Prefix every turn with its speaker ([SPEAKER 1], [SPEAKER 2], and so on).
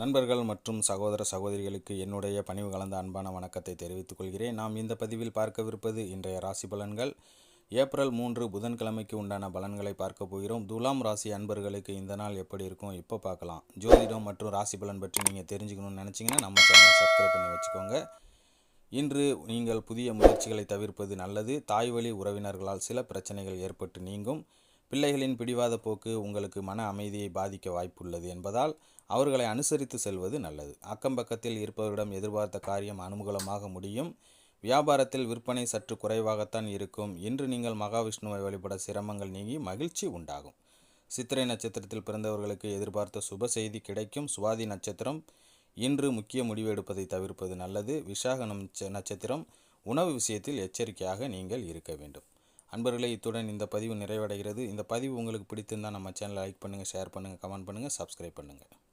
[SPEAKER 1] நண்பர்கள் மற்றும் சகோதர சகோதரிகளுக்கு என்னுடைய பணிவு கலந்த அன்பான வணக்கத்தை தெரிவித்துக் கொள்கிறேன். நாம் இந்த பதிவில் பார்க்கவிருப்பது இன்றைய ராசி பலன்கள். ஏப்ரல் மூன்று புதன்கிழமைக்கு உண்டான பலன்களை பார்க்க போகிறோம். துலாம் ராசி அன்பர்களுக்கு இந்த நாள் எப்படி இருக்கும்? இப்போ பார்க்கலாம். ஜோதிடம் மற்றும் ராசி பலன் பற்றி நீங்கள் தெரிஞ்சுக்கணும்னு நினச்சிங்கன்னா நம்ம சேனலை சப்ஸ்கிரைப் பண்ணி வச்சுக்கோங்க. இன்று நீங்கள் புதிய முயற்சிகளை தவிர்ப்பது நல்லது. தாய்வழி உறவினர்களால் சில பிரச்சனைகள் ஏற்பட்டு நீங்கும். பிள்ளைகளின் பிடிவாத போக்கு உங்களுக்கு மன அமைதியை பாதிக்க வாய்ப்புள்ளது என்பதால் அவர்களை அனுசரித்து செல்வது நல்லது. அக்கம் பக்கத்தில் இருப்பவரிடம் எதிர்பார்த்த காரியம் அனுகூலமாக முடியும். வியாபாரத்தில் விற்பனை சற்று குறைவாகத்தான் இருக்கும். இன்று நீங்கள் மகாவிஷ்ணுவை வழிபட சிரமங்கள் நீங்கி மகிழ்ச்சி உண்டாகும். சித்திரை நட்சத்திரத்தில் பிறந்தவர்களுக்கு எதிர்பார்த்த சுப செய்தி கிடைக்கும். சுவாதி நட்சத்திரம் இன்று முக்கிய முடிவு எடுப்பதை தவிர்ப்பது நல்லது. விசாக நட்சத்திரம் உணவு விஷயத்தில் எச்சரிக்கையாக நீங்கள் இருக்க வேண்டும். அன்பர்களே இத்துடன் இந்த பதிவு நிறைவடைகிறது. இந்த பதிவு உங்களுக்கு பிடித்திருந்தால் நம்ம சேனலை லைக் பண்ணுங்கள் ஷேர் பண்ணுங்கள் கமெண்ட் பண்ணுங்கள் சப்ஸ்கிரைப் பண்ணுங்கள்